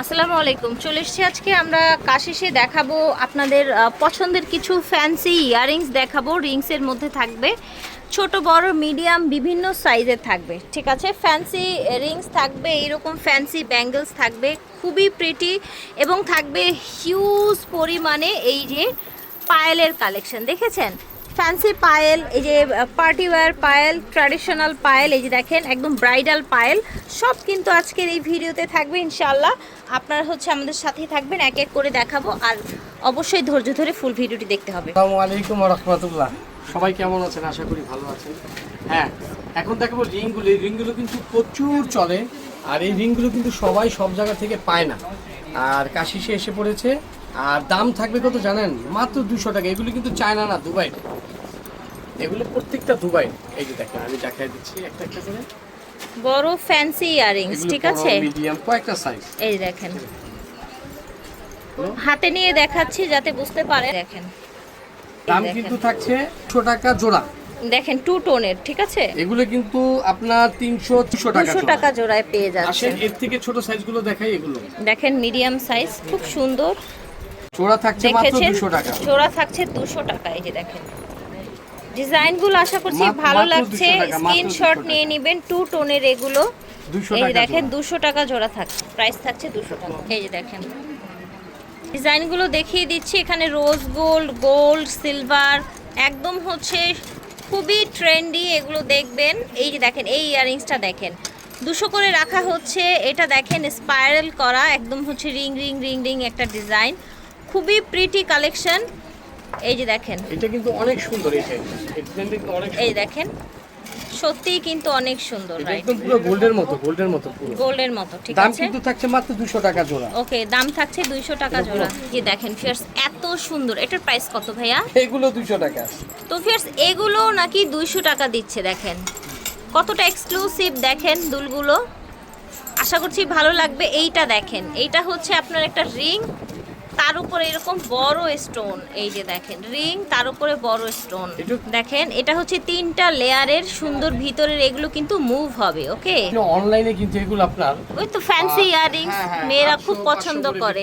আসসালামু আলাইকুম। চলে এসেছি আজকে। আমরা কাশিসে দেখাবো আপনাদের পছন্দের কিছু ফ্যান্সি ইয়াররিংস দেখাবো। রিংসের মধ্যে থাকবে ছোট, বড় মিডিয়াম বিভিন্ন সাইজের থাকবে। ঠিক আছে? ফ্যান্সি রিংস থাকবে, এইরকম ফ্যান্সি ব্যাঙ্গেলস থাকবে, খুবই প্রিটি এবং থাকবে হিউজ পরিমাণে এই যে পায়েলের কালেকশন দেখেছেন? ফ্যান্সি পায়েল এই যে পার্টি ওয়্যার পায়েল ট্র্যাডিশনাল পায়েল এই যে দেখেন, একদম ব্রাইডাল পায়েল সব কিন্তু আজকের এই ভিডিওতে থাকবে ইনশাল্লাহ আপনারা হচ্ছে আমাদের সাথেই থাকবেন, এক এক করে দেখাবো, আর অবশ্যই ধৈর্য ধরে ফুল ভিডিওটি দেখতে হবে। আলাইকুম রহমতুল্লাহ। সবাই কেমন আছেন? আশা করি ভালো আছেন। হ্যাঁ এখন দেখাবো রিংগুলো। এই রিংগুলো কিন্তু প্রচুর চলে, আর এই রিংগুলো কিন্তু সবাই সব জায়গা থেকে পায় না। আর কাশিসে এসে পড়েছে, আর দাম থাকবে কত জানেন? মাত্র দুশো টাকা। এগুলো কিন্তু চায়না না দুবাই এগুলো প্রত্যেকটা দুবাই। এই যে দেখেন আমি দেখাই দিচ্ছি একটা একটা করে। বড় ফ্যান্সি ইয়াররিংস ঠিক আছে? মিডিয়াম কয়েকটা সাইজ এই দেখেন। হাতে নিয়ে দেখাচ্ছি যাতে বুঝতে পারে। দেখেন। দাম কিন্তু থাকছে দুশো টাকা জোড়া। দেখেন টু টোনের ঠিক আছে? এগুলো কিন্তু আপনার তিনশো দুশো টাকা দুশো। টাকা জোড়ায় পেয়ে যাচ্ছে। এর থেকে ছোট সাইজগুলো দেখাই এগুলো। দেখেন মিডিয়াম সাইজ খুব সুন্দর। জোড়া থাকছে মাত্র দেখেছেন? দুশো টাকা। জোড়া থাকছে দুশো টাকা এই যে দেখেন। ডিজাইনগুলো আশা করছি ভালো লাগছে। 200 টাকা, স্ক্রিনশট নিয়ে নেবেন টু টোনের এগুলো। এই দেখেন দুশো টাকা জোড়া থাকছে প্রাইস থাকছে দুশো টাকা। এই যে দেখেন। ডিজাইনগুলো দেখিয়ে দিচ্ছি এখানে রোজ গোল্ড গোল্ড সিলভার একদম হচ্ছে খুবই ট্রেন্ডি এগুলো দেখবেন। এই যে দেখেন এই ইয়াররিংসটা দেখেন। দুশো করে রাখা হচ্ছে এটা দেখেন স্পাইরাল করা একদম হচ্ছে রিং রিং রিং রিং একটা ডিজাইন খুবই প্রিটি কালেকশন এই যে দেখেন। এটা কিন্তু অনেক সুন্দর এই অনেক এই দেখেন সত্যিই কিন্তু অনেক সুন্দর রাইট একদম পুরো গোল্ডের মতো গোল্ডের মতো পুরো। গোল্ডের মতো ঠিক দাম আছে? কিন্তু থাকছে মাত্র দুশো টাকা জোড়া। ওকে দাম থাকছে দুইশো টাকা জোড়া। যে দেখেন ফিয়ার্স এত সুন্দর। এটার প্রাইস কত ভাইয়া? এগুলো দুশো টাকা। তো ফিয়ার্স এগুলো নাকি দুইশো টাকা দিচ্ছে দেখেন। কতটা এক্সক্লুসিভ দেখেন দুলগুলো। আশা করছি ভালো লাগবে। এইটা দেখেন এইটা হচ্ছে আপনার একটা রিং তার উপরে এরকম বড় স্টোন এই যে দেখেন রিং তার উপরে বড় স্টোন দেখেন এটা হচ্ছে তিনটা লেয়ারের সুন্দর ভিতরের এগুলো কিন্তু মুভ হবে ওকে অনলাইনে কিন্তু এগুলো আপনার ওই তো ফ্যান্সি হ্যাঁ, হ্যাঁ, মেয়েরা খুব পছন্দ করে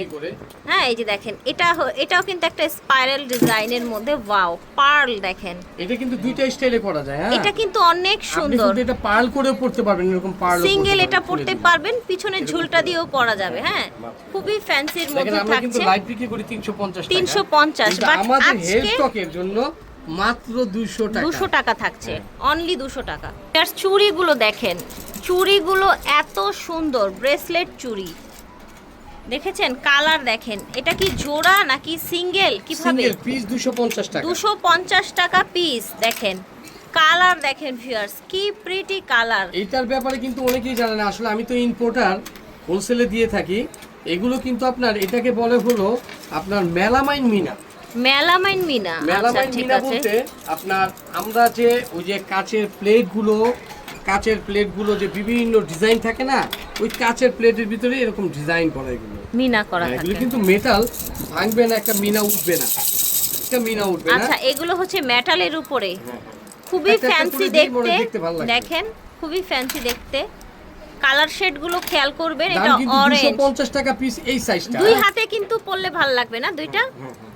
হ্যাঁ এই যে দেখেন এটা এটাও কিন্তু একটা স্পাইরাল ডিজাইনের মধ্যে ওয়াও পার্ল দেখেন। এটা কিন্তু দুইটা স্টাইলে করা যায় হ্যাঁ। এটা কিন্তু অনেক সুন্দর। এটা পার্ল করেও পড়তে পারবেন এরকম পার্ল সিঙ্গেল এটা পড়তে পারবেন পিছনে ঝুলটা দিয়েও পরা যাবে হ্যাঁ। খুবই ফ্যান্সির মধ্যে থাকছে। বিক্রি করি তিনশো পঞ্চাশ 350, but আমাদের আজকে- হেলথ স্টকের জন্য মাত্র টাকা। থাকছে অনলি দুশো টাকা। আর চুড়িগুলো দেখেন চুড়িগুলো এত সুন্দর ব্রেসলেট চুড়ি। দেখেছেন? কালার দেখেন এটা কি জোড়া নাকি সিঙ্গেল কীভাবে? পিস দুশো পঞ্চাশ টাকা। দুশো পঞ্চাশ টাকা পিস দেখেন। কালার দেখেন ভিউয়ার্স কি প্রিটি কালার এইটার ব্যাপারে কিন্তু অনেকেই জানে না। আসলে আমি তো ইম্পোর্টার হোলসেলে দিয়ে থাকি। এগুলো কিন্তু আপনার এটাকে বলে হলো আপনার মেলামাইন মিনা। মেলামাইন মিনা। আচ্ছা মেলামাইন মিনা বলতে আপনার আমরা যে ওই যে কাচের প্লেটগুলো কাচের প্লেটগুলো যে বিভিন্ন ডিজাইন থাকে না ওই কাচের প্লেটের ভিতরে এরকম ডিজাইন করা এগুলো। মিনা করা হ্যাঁ, এগুলো কিন্তু মেটাল ভাঙবে না একটা মিনা উঠবে না। একটা মিনা উঠবে না। আচ্ছা এগুলো হচ্ছে মেটালের উপরে। হ্যাঁ, হ্যাঁ। খুবই ফ্যান্সি দেখতে। দেখেন খুবই ফ্যান্সি দেখতে। কালার শেডগুলো খেয়াল করবেন এটা অরেঞ্জ পঞ্চাশ টাকা পিস এই সাইজটা দুই হাতে কিন্তু পরলে ভালো লাগবে না দুইটা?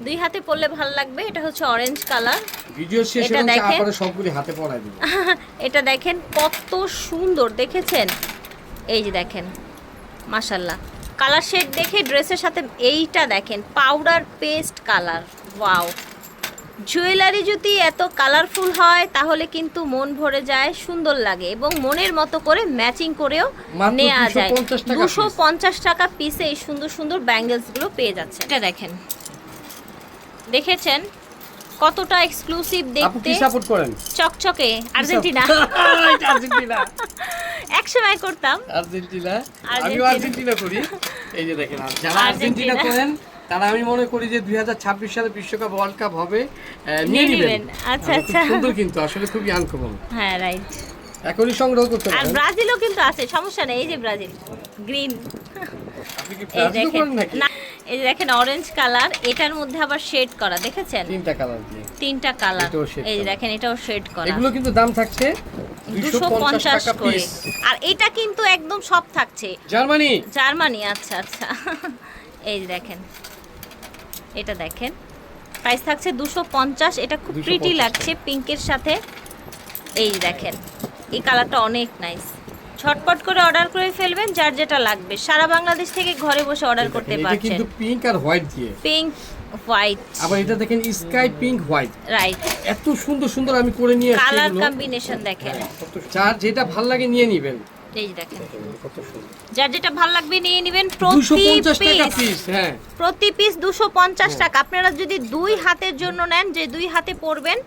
দুই হাতে পরলে ভালো লাগবে এটা হচ্ছে অরেঞ্জ কালার ভিডিও শেষে এটা দেখেন। সবগুলি হাতে পড়াই দিবে। এটা দেখেন কত সুন্দর দেখেছেন? এই যে দেখেন মাশাল্লাহ কালার শেড দেখে ড্রেসের সাথে এইটা দেখেন powder paste colour wow jewellery যদি এত কালারফুল হয় তাহলে কিন্তু মন ভরে যায় সুন্দর লাগে এবং মনের মতো করে ম্যাচিং করেও নেওয়া যায়। দুশো পঞ্চাশ টাকা পিসে এই সুন্দর সুন্দর ব্যাঙ্গেলসগুলো পেয়ে যাচ্ছে এটা দেখেন। দেখেছেন? কতটা এক্সক্লুসিভ দেখতে। সাপোর্ট করেন? চকচকে। আর্জেন্টিনা। এটা আর্জেন্টিনা। এক সময় করতাম। আর্জেন্টিনা। আমিও আর্জেন্টিনা। করি। এই যে দেখেন যারা। আর্জেন্টিনা করেন তারা আমি মনে করি যে দুই সালে বিশ্বকাপ ওয়ার্ল্ড কাপ হবে নিয়ে নিয়ে নেবেন। আচ্ছা, আচ্ছা। সুন্দর কিন্তু আসলে খুবই আনকমন হ্যাঁ রাইট এখনই সংগ্রহ করতে আর ব্রাজিলও কিন্তু আছে সমস্যা নেই এই যে ব্রাজিল গ্রিন এই দেখেন। না এই দেখেন অরেঞ্জ কালার এটার মধ্যে আবার শেড করা দেখেছেন? তিনটা কালার দিয়ে। তিনটা কালার এই দেখেন এটাও শেড করা। এগুলো কিন্তু দাম থাকছে দুশো 250 পঞ্চাশ করে। আর এটা কিন্তু একদম সব থাকছে। জার্মানি! জার্মানি আচ্ছা আচ্ছা। এই যে দেখেন। এটা দেখেন। প্রাইস থাকছে দুশো পঞ্চাশ এটা খুব প্রিটি লাগছে পিঙ্কের সাথে। এই দেখেন এই কালারটা অনেক নাইস ঝটপট করে অর্ডার করে ফেলবেন যার যেটা লাগবে। সারা বাংলাদেশ থেকে ঘরে বসে অর্ডার করতে পারছেন। কিন্তু পিঙ্ক আর হোয়াইট দিয়ে। পিঙ্ক হোয়াইট আবার এটা দেখেন স্কাই পিঙ্ক হোয়াইট রাইট এত সুন্দর সুন্দর আমি করে নিয়ে কালার কম্বিনেশন দেখেন। যার যেটা ভালো লাগে নিয়ে নিবেন। এই দেখেন। যার যেটা ভালো লাগবে নিয়ে নেবেন প্রতি পিস পিস হ্যাঁ। প্রতি পিস দুশো পঞ্চাশ টাকা। আপনারা যদি দুই হাতের জন্য নেন যে দুই হাতে পরবেন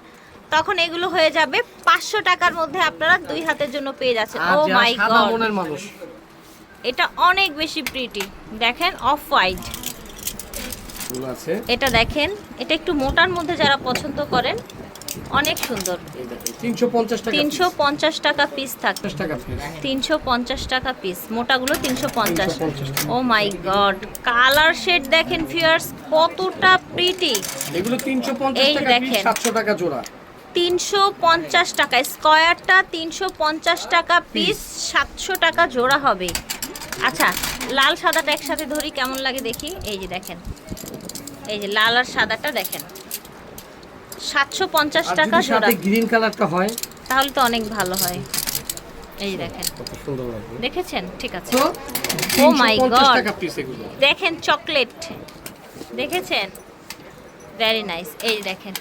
তখন এগুলো হয়ে যাবে পাঁচশো টাকার মধ্যে আপনারা দুই হাতের জন্য পেয়ে যাচ্ছেন। ও মাই গড মানুষ। এটা অনেক বেশি প্রিটি দেখেন অফ হোয়াইট এটা দেখেন এটা একটু মোটার মধ্যে যারা পছন্দ করেন অনেক সুন্দর। তিনশো পঞ্চাশ টাকা পিস থাকে। তিনশো পঞ্চাশ টাকা পিস মোটাগুলো তিনশো পঞ্চাশ। Oh my god colour shade দেখেন ফিয়ার্স কতটা প্রিটি এগুলো তিনশো পঞ্চাশ এই দেখেন। সাতশো টাকা জোড়া। তিনশো পঞ্চাশ টাকা। স্কোয়ারটা তিনশো পঞ্চাশ টাকা পিস সাতশো টাকা জোড়া হবে। আচ্ছা লাল সাদাটা একসাথে ধরি কেমন লাগে দেখি? এই যে দেখেন। এই যে লাল আর সাদাটা দেখেন। সাতশো পঞ্চাশ টাকা জোড়া সাথে গ্রিন কালারটা হয়? তাহলে তো অনেক ভালো হয়। এই দেখেন। কত সুন্দর লাগবে। দেখেছেন? ঠিক আছে। তো my 350 God. টাকা পিস এগুলো। দেখেন চকলেট। দেখেছেন? ভেরি নাইস এই দেখেন।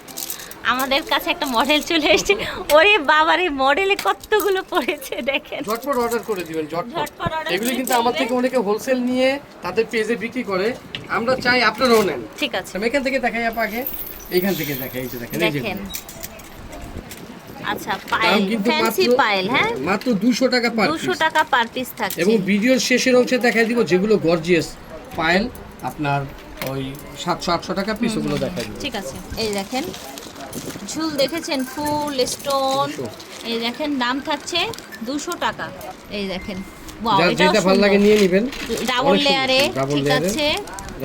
আমাদের কাছে একটা মডেল চলে এসেছে। ওরে বাবারে মডেলে কতগুলো পড়েছে দেখেন। ঝটপট অর্ডার করে দিবেন ঝটপট। এগুলি কিন্তু আমার থেকে অনেকে হোলসেল নিয়ে তাদের পেজে বিক্রি করে। আমরা চাই আপনারাও নেন। ঠিক আছে। আমি এখান থেকে দেখাই আপনাকে। এইখান থেকে দেখাই এই যে দেখেন দেখেন। আচ্ছা ফ্যান্সি হ্যাঁ? মাত্র 200 টাকা পার দুশো পিস টাকা পার পিস থাকছে। এবং ভিডিওর শেষের অংশে দেখাই দিব যেগুলো গর্জিয়াস পায়েল আপনার ওই 700 800 টাকা পিস ওগুলো দেখাই দিব। ঠিক আছে এই দেখেন ঝুল দেখেছেন ফুল স্টোন এই দেখেন দাম থাকছে দুশো টাকা এই দেখেন। ভালো লাগে নিয়ে নেবেন। ডাবল লেয়ারে ঠিক আছে।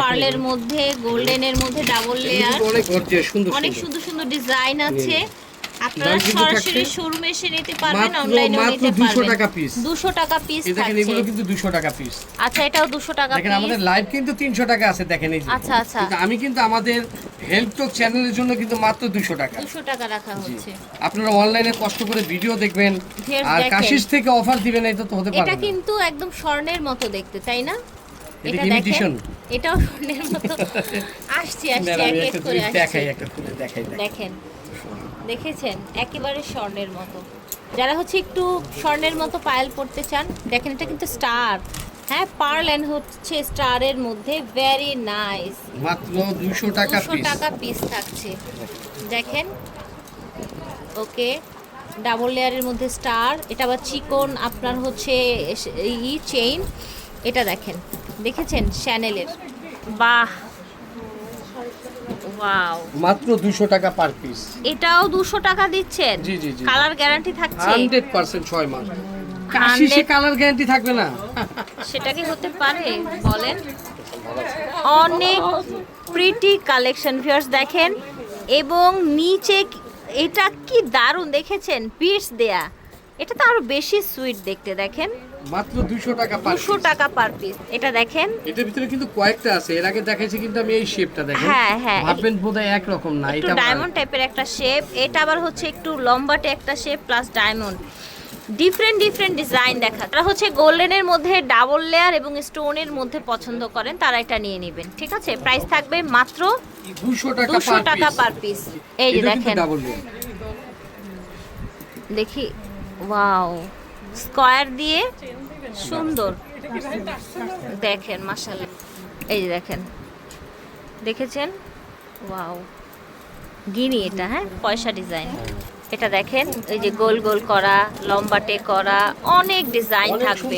পার্লের মধ্যে গোল্ডেনের মধ্যে ডাবল লেয়ার অনেক সুন্দর অনেক সুন্দর। সুন্দর ডিজাইন আছে। আপনারা সরাসরি শোরুমে এসে নিতে পারবেন মাত্র নিতে 200 টাকা piece। 200 টাকা পিস দেখেন এগুলো কিন্তু 200 টাকা পিস আচ্ছা এটাও 200 টাকা দেখেন আমাদের লাইভ কিন্তু 300 টাকা আছে দেখেন এই যে। আচ্ছা, আচ্ছা। কিন্তু আমি কিন্তু আমাদের হেল্প টক চ্যানেলের জন্য কিন্তু মাত্র 200 টাকা। 200 টাকা রাখা হচ্ছে। আপনারা অনলাইনে কষ্ট করে ভিডিও দেখবেন আর কাশিস থেকে অফার দিবেন এটা তো হতে পারবে এটা কিন্তু একদম স্বর্ণের মতো দেখতে তাই না? এটা দেখেন? এটাও স্বর্ণের মতো। আসছি আসছি এক এক করে আসছি। দেখেন দেখেছেন? একেবারে স্বর্ণের মতো। যারা হচ্ছে একটু স্বর্ণের মতো পায়েল পড়তে চান দেখেন এটা কিন্তু স্টার হ্যাঁ পার্ল অ্যান্ড হচ্ছে স্টারের মধ্যে ভেরি নাইস মাত্র 200 টাকা দুশো পিস টাকা পিস থাকছে। দেখেন ওকে ডাবল লেয়ারের মধ্যে স্টার এটা আবার চিকন আপনার হচ্ছে ই চেইন এটা দেখেন দেখেছেন শ্যানেলের বাহ! ওয়াও মাত্র 200 টাকা পার পিস এটাও দুশো টাকা দিচ্ছেন? জি, জি, জি। কালার গ্যারান্টি থাকছে? 100% 6 মাস। কাশিসে 100 কালার গ্যারান্টি থাকবে না। সেটা কি হতে পারে? বলেন। অনেক প্রিটি কালেকশন ভিউয়ার্স দেখেন। এবং নিচে এটা কি দারুণ দেখেছেন? পিস দেয়া। এটা তো আরও বেশি সুইট দেখতে দেখেন। মাত্র 200 টাকা পার দুশো টাকা পার পিস এটা দেখেন। এটার ভিতরে কিন্তু কয়েকটা আছে। এর আগে দেখাইছি কিন্তু আমি এই শেপটা দেখেন। হ্যাঁ, হ্যাঁ। ভাববেন বোধহয় এক রকম না একটু এটা ডায়মন্ড টাইপের একটা শেপ এটা আবার হচ্ছে একটু লম্বাটে একটা shape plus diamond different different design দেখা। তারা হচ্ছে গোল্ডেনের মধ্যে ডাবল লেয়ার এবং স্টোনের মধ্যে পছন্দ করেন তারা এটা নিয়ে নেবেন। ঠিক আছে? প্রাইস থাকবে মাত্র 200 টাকা দুশো টাকা পিস পার পিস এই যে দেখেন। দেখি। ওয়াও স্কয়ার দিয়ে সুন্দর। দেখেন মাশাআল্লাহ। এই যে দেখেন। দেখেছেন? ওয়াও। গিনি এটা হ্যাঁ? পয়সা ডিজাইন। এটা দেখেন এই যে গোল গোল করা লম্বাটে করা অনেক ডিজাইন থাকবে।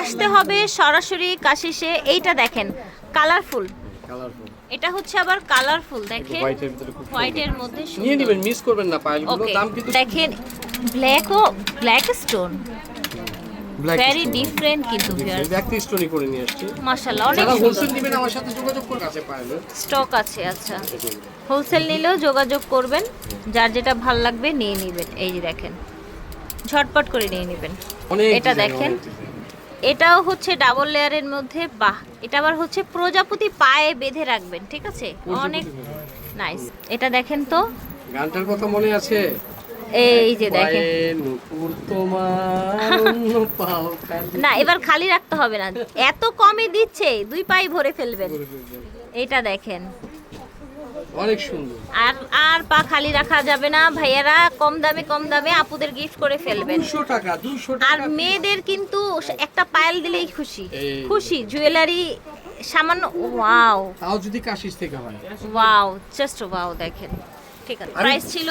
আসতে হবে সরাসরি কাশিসে এইটা দেখেন কালারফুল। এটা হচ্ছে আবার কালারফুল দেখেন? হোয়াইটের মধ্যে নিয়ে নেবেন মিস করবেন না পাইলগুলো দাম কিন্তু দেখেন ব্ল্যাক ও ব্ল্যাক স্টোন ভেরি ডিফারেন্ট কিন্তু ভিউয়ার্স ব্ল্যাক স্টোনই করে নিয়ে আসছি। মাশাআল্লাহ অনেক যারা হোলসেল নেবেন আমার সাথে যোগাযোগ করে আছে পাইলের স্টক আছে আচ্ছা। হোলসেল নিলেও যোগাযোগ করবেন যার যেটা ভালো লাগবে নিয়ে নেবেন। এই যে দেখেন ঝটপট করে নিয়ে নেবেন। এটা দেখেন। এটাও হচ্ছে ডাবল লেয়ারের মধ্যে বাহ! এটা আবার হচ্ছে প্রজাপতি পায়ে বেঁধে রাখবেন ঠিক আছে? অনেক নাইস এটা দেখেন তো। গানটার কথা মনে আছে? এই যে দেখেন। না এবার খালি রাখতে হবে না। এত কমে দিচ্ছে দুই পাই ভরে ফেলবেন। এটা দেখেন। অনেক সুন্দর। আর আর পা খালি রাখা যাবে না। ভাইয়ারা কম দামে কম দামে আপুদের গিফট করে ফেলবেন। দুশো টাকা দুশো আর মেয়েদের কিন্তু একটা পায়েল দিলেই খুশি। খুশি জুয়েলারি সামান্য ওয়াও। তাও যদি কাশিস থেকে হয়। ওয়াও জাস্ট ওয়াও দেখেন। ঠিক আছে। প্রাইস ছিল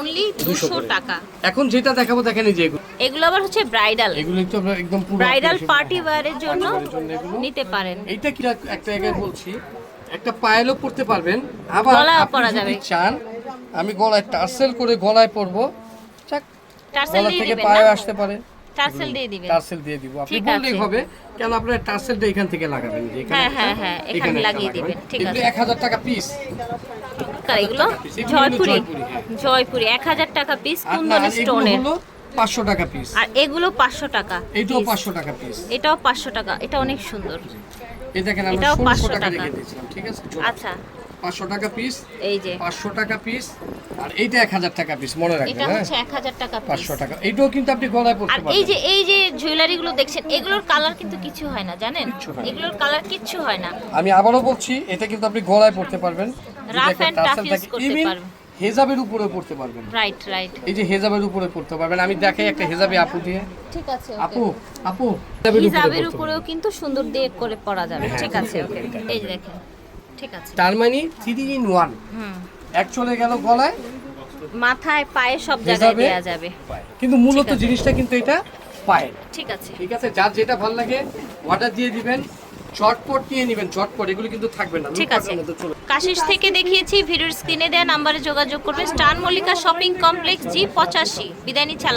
অনলি 200 দুশো টাকা। এখন যেটা দেখাবো দেখেন এই যে এগুলো। আবার হচ্ছে ব্রাইডাল এগুলো একটু আমরা একদম পুরো ব্রাইডাল পার্টি ওয়্যারের জন্য নিতে পারেন। এইটা কি একটা জায়গায় বলছি একটা পায়েলও পড়তে পারবেন। আবার গলায়ও আপনি যদি চান আমি গলায় টার্সেল করে গলায় পরবো। চাক টার্সেল থেকে পায়ে আসতে পারে। টার্সেল দিয়ে দিবেন। টার্সেল দিয়ে দিব। আপনি বললেই হবে কেন আপনার টার্সেলটা এখান থেকে লাগাবেন? যে এখানে হ্যাঁ, হ্যাঁ, হ্যাঁ, এখানে লাগিয়ে। দিবেন, ঠিক আছে। এক হাজার টাকা পিস কার এগুলো? জয়পুরি। জয়পুরি, হ্যাঁ। এক হাজার টাকা পিস আর কুন্দন স্টোনের পাঁচশো টাকা পিস আর এগুলো পাঁচশো টাকা piece। পাঁচশো টাকা পিস এটাও পাঁচশো টাকা এটা অনেক সুন্দর। এটাও 500 টাকা ঠিক আছে? আচ্ছা। পাঁচশো টাকা পিস এই যে। পাঁচশো টাকা পিস আর এইটা এক হাজার টাকা পিস মনে এটা রাখবেন হ্যাঁ? হচ্ছে এক হাজার টাকা পাঁচশো টাকা। এইটাও কিন্তু আপনি গলায় পড়তে এই যে এই যে জুয়েলারি গুলো দেখছেন এগুলোর কালার কিন্তু কিছু হয় না জানেন? এগুলোর কালার কিচ্ছু হয় না। আমি আবারও বলছি এটা কিন্তু আপনি গলায় পড়তে পারবেন। Tassel tough use থাকে, করতে পারবেন। হেজাবের উপরে পড়তে পারবেন। রাইট রাইট এই যে হেজাবের উপরে পড়তে পারবেন। আমি দেখাই একটা হেজাবে আপু দিয়ে। ঠিক আছে আপু আপু হেজাবের উপরেও কিন্তু সুন্দর দিয়ে করে পরা যাবে। হ্যাঁ, ঠিক আছে ওকে। এই দেখেন। ঠিক আছে। তার মানে থ্রি ইন ওয়ান হুম। এক চলে গেল গলায়। মাথায় পায়ে সব জায়গায়? দেয়া যাবে। কিন্তু মূলত জিনিসটা কিন্তু এটা পায় ঠিক আছে। ঠিক আছে যার যেটা ভালো লাগে অর্ডার দিয়ে দিবেন। চটপট নিয়ে নেবেন চটপট এগুলো কিন্তু থাকবে না। ঠিক আছে। কাশিস থেকে দেখিয়েছি ভিডিওর স্ক্রিনে দেওয়া নাম্বারে যোগাযোগ করবেন। Star Mallika shopping complex G পঁচাশি। বিদায় নিচ্ছে।